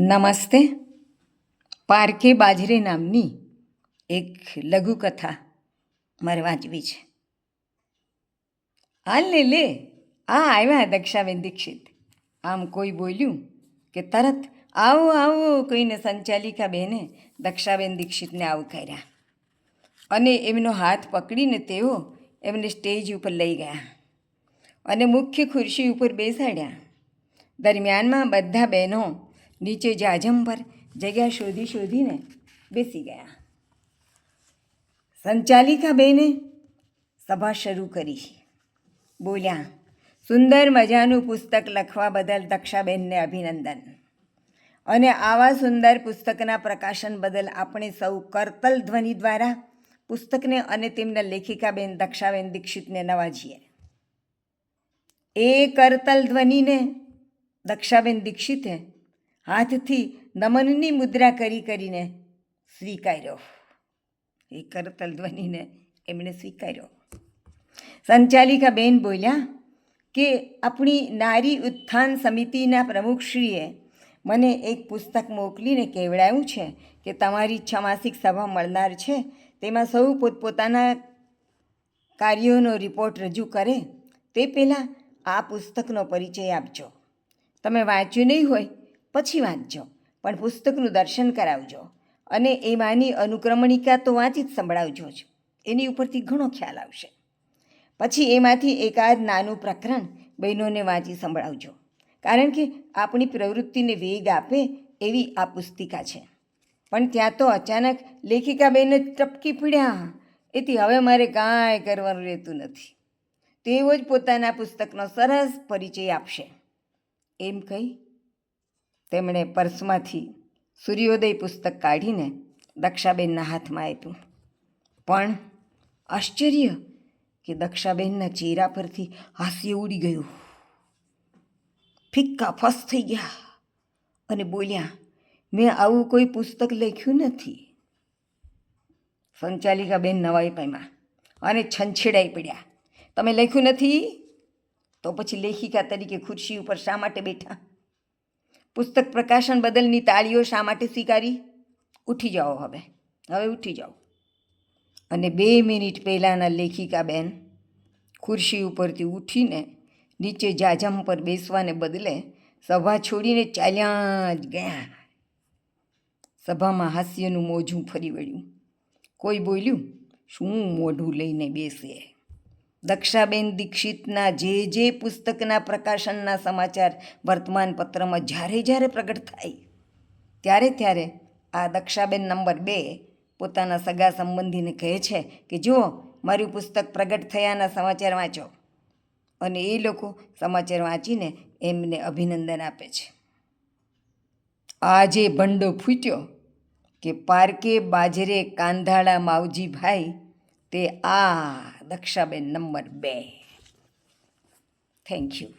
નમસ્તે. પારકે બાજરે નામની એક લઘુકથા મારે વાંચવી છે. હાલ ને લે, આ આવ્યા દક્ષાબેન દીક્ષિત. આમ કોઈ બોલ્યું કે તરત આવો આવો કહીને સંચાલિકા બેને દક્ષાબેન દીક્ષિતને આવકાર્યા. અને એમનો હાથ પકડીને તેઓ એમને સ્ટેજ ઉપર લઈ ગયા અને મુખ્ય ખુરશી ઉપર બેસાડ્યા. દરમિયાનમાં બધા બહેનો નીચે જાજમ પર જગ્યા શોધી શોધીને બેસી ગયા. સંચાલિકા બેને સભા શરૂ કરી. બોલ્યા, સુંદર મજાનું પુસ્તક લખવા બદલ દક્ષાબેનને અભિનંદન. અને આવા સુંદર પુસ્તકના પ્રકાશન બદલ આપણે સૌ કરતલ ધ્વનિ દ્વારા પુસ્તકને અને તેમના લેખિકાબેન દક્ષાબેન દીક્ષિતને નવાજીએ. એ કરતલ ધ્વનિને દક્ષાબેન દીક્ષિતે હાથથી નમનની મુદ્રા કરી કરીને સ્વીકાર્યો. એ કરતલ ધ્વનિને એમણે સ્વીકાર્યો. સંચાલિકા બેન બોલ્યા કે આપણી નારી ઉત્થાન સમિતિના પ્રમુખશ્રીએ મને એક પુસ્તક મોકલીને કહેવડાયું છે કે તમારી છમાસિક સભા મળનાર છે. તેમાં સૌ પોતપોતાના કાર્યોનો રિપોર્ટ રજૂ કરે. તે પહેલાં આ પુસ્તકનો પરિચય આપજો. તમે વાંચ્યું નહીં હોય પછી વાંચજો. પણ પુસ્તકનું દર્શન કરાવજો અને એમાંની અનુક્રમણિકા તો વાંચી જ સંભળાવજો જ. એની ઉપરથી ઘણો ખ્યાલ આવશે. પછી એમાંથી એકાદ નાનું પ્રકરણ બહેનોને વાંચી સંભળાવજો. કારણ કે આપણી પ્રવૃત્તિને વેગ આપે એવી આ પુસ્તિકા છે. પણ ત્યાં તો અચાનક લેખિકા બહેને ટપકી પીડ્યા. એથી હવે મારે કાંઈ કરવાનું રહેતું નથી. તેઓ જ પોતાના પુસ્તકનો સરસ પરિચય આપશે. એમ કહી તેમણે પર્સમાંથી સૂર્યોદય પુસ્તક કાઢીને દક્ષાબેનના હાથમાં આપ્યું. પણ આશ્ચર્ય કે દક્ષાબેનના ચહેરા પરથી હાસ્ય ઉડી ગયું. ફિક્કા ફસ થઈ ગયા અને બોલ્યા, મેં આવું કોઈ પુસ્તક લખ્યું નથી. સંચાલિકાબેન નવાઈ પામ્યા અને છંછેડાઈ પડ્યા. તમે લખ્યું નથી? તો પછી લેખિકા તરીકે ખુરશી ઉપર શા માટે બેઠા? પુસ્તક પ્રકાશન બદલની તાળીઓ શા માટે સ્વીકારી? ઉઠી જાઓ હવે. હવે ઉઠી જાઓ. અને બે મિનિટ પહેલાંના લેખિકા બેન ખુરશી ઉપરથી ઉઠીને નીચે જાજમ પર બેસવાને બદલે સભા છોડીને ચાલ્યા જ ગયા. સભામાં હાસ્યનું મોજું ફરી વળ્યું. કોઈ બોલ્યું, શું મોઢું લઈને બેસે? દક્ષાબેન દીક્ષિતના જે જે પુસ્તકના પ્રકાશનના સમાચાર વર્તમાનપત્રમાં જ્યારે જ્યારે પ્રગટ થાય, ત્યારે ત્યારે આ દક્ષાબેન નંબર બે પોતાના સગા સંબંધીને કહે છે કે જુઓ મારું પુસ્તક પ્રગટ થયાના સમાચાર વાંચો. અને એ લોકો સમાચાર વાંચીને એમને અભિનંદન આપે છે. આજે ભંડો ફૂટ્યો કે, પારકે બાજરે કાંધાળા માવજીભાઈ તે આ દક્ષાબેન નંબર બે. Thank you